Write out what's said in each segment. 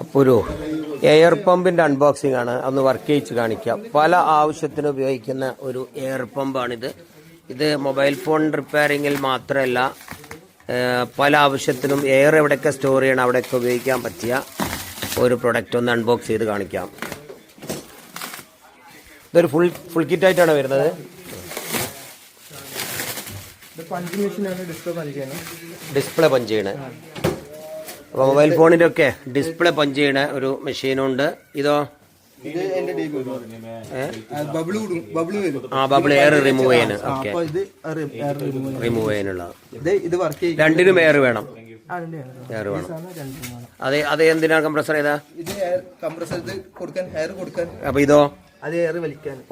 അപ്പോൾ ഒരു air പമ്പിന്റെ unboxing ആണ്. അന്ന് വർക്ക് ചെയ്ച്ച് കാണിക്കാം. പല ആവശ്യത്തിന് ഉപയോഗിക്കുന്ന ഒരു എയർ പമ്പാണിത്. ഇത് മൊബൈൽ ഫോൺ റിപ്പയറിങ്ങിൽ മാത്രമല്ല പല ആവശ്യത്തിനും എയർ എവിടെയൊക്കെ സ്റ്റോർ ചെയ്യണം അവിടെയൊക്കെ ഉപയോഗിക്കാൻ പറ്റിയ ഒരു പ്രൊഡക്റ്റ് ഒന്ന് അൺബോക്സ് ചെയ്ത് കാണിക്കാം. ഇതൊരു ഫുൾ ഫുൾ കിറ്റ് ആയിട്ടാണ് വരുന്നത്? ഡിസ്പ്ലേ പഞ്ച് ചെയ്യണ. അപ്പോൾ മൊബൈൽ ഫോണിന്റെ ഒക്കെ ഡിസ്പ്ലേ പഞ്ച് ചെയ്യണ ഒരു മെഷീനുണ്ട് ഇതോ? ആ ബബിൾ എയർ റിമൂവ് ചെയ്യാൻ ഓക്കെ റിമൂവ് ചെയ്യാനുള്ള രണ്ടിനും എയർ വേണം. അതെ അതെ എയർ വേണം. അത് അത് എന്തിനാണ് കംപ്രസർ ചെയ്താ? അപ്പൊ ഇതോ?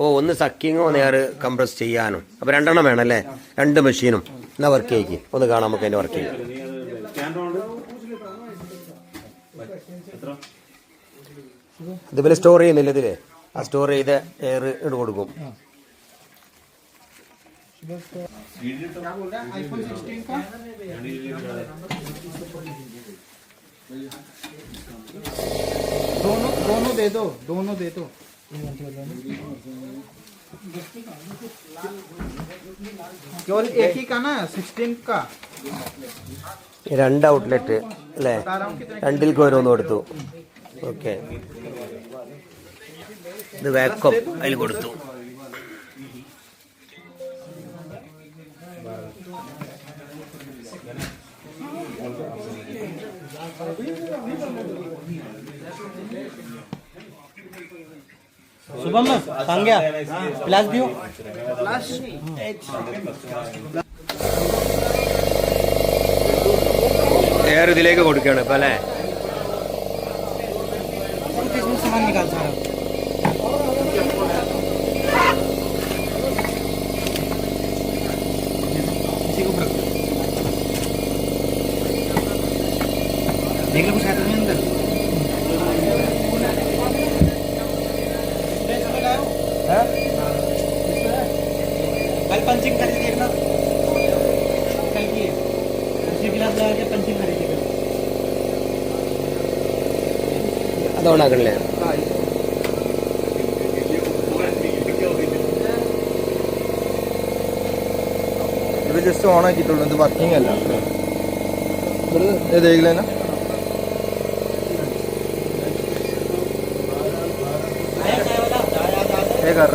ഓ ഒന്ന് സക്കിങ് ഒന്ന് എയർ കംപ്രസ് ചെയ്യാനും. അപ്പൊ രണ്ടെണ്ണം വേണം അല്ലേ രണ്ട് മെഷീനും എന്നാ വർക്ക് ചെയ്യിക്കും? ഒന്ന് കാണാം നമുക്ക് അതിന്റെ വർക്ക് ചെയ്യാം. ഇതുപോലെ സ്റ്റോർ ചെയ്യുന്നില്ല ഇതില് ആ സ്റ്റോർ ചെയ്ത് എയർ ഇട്ട് കൊടുക്കും दोनों दोनों दे दो दोनों दे दो केवल एक ही का ना सिक्सटीन का ഈ രണ്ട് ഔട്ട്ലെറ്റ് അല്ലേ बता रहा हूँ कितने രണ്ടിൽക്ക് ഓരോന്ന് കൊടുത്തു ഓക്കെ ഇത് വാക്വം അതിൽ കൊടുത്തു शुभम सांग्या प्लास दियो എയർ ഇതിലേക്ക് കൊടുക്കുകയാണ് ഇപ്പൊ അല്ലേ? അതായത് പഞ്ചിമരത്തിനും അത് ഓണാക്കണല്ലേ ഇത് ജസ്റ്റ് ഓൺ ആക്കിയിട്ടുള്ളൂ. ഇത് വർക്കിംഗ് അല്ല. ഇവിടെ ഏതെങ്കിലും ഏ കാറ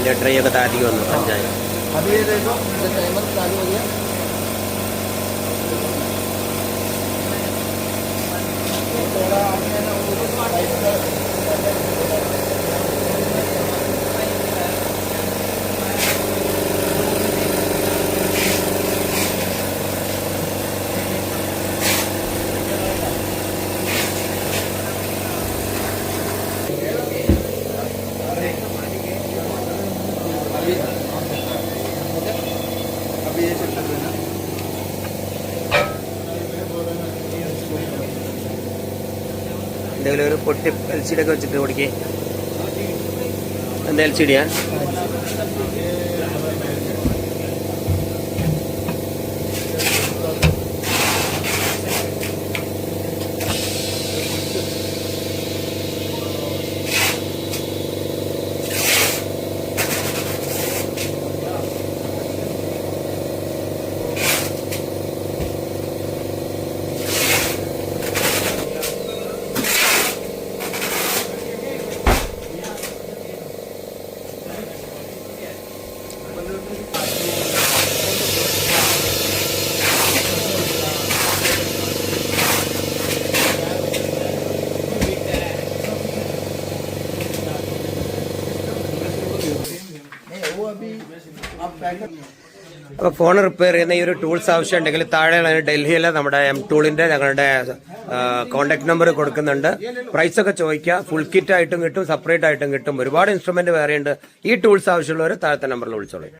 इन्वर्टर ये बता दिया उन्होंने समझाया अभी ये देखो टाइमर चालू हो गया। अभी ये चेक कर लेना എന്തെങ്കിലും ഒരു പൊട്ടി എൽ സി ഡി ഒക്കെ വെച്ചിട്ട് ഓടിക്കേ എന്താ എൽ സി ഡിയാ അപ്പോൾ ഫോൺ റിപ്പയർ ചെയ്യുന്ന ഈ ഒരു ടൂൾസ് ആവശ്യമുണ്ടെങ്കിൽ താഴെ ഡൽഹിയിലെ നമ്മുടെ എം ടൂളിന്റെ ഞങ്ങളുടെ കോണ്ടാക്ട് നമ്പർ കൊടുക്കുന്നുണ്ട്. പ്രൈസൊക്കെ ചോദിക്കുക. ഫുൾ കിറ്റ് ആയിട്ടും കിട്ടും സെപ്പറേറ്റ് ആയിട്ടും കിട്ടും. ഒരുപാട് ഇൻസ്ട്രുമെന്റ് വേറെയുണ്ട് ഈ ടൂൾസ് ആവശ്യമുള്ളവർ താഴത്തെ നമ്പറിൽ വിളിച്ചോളൂ.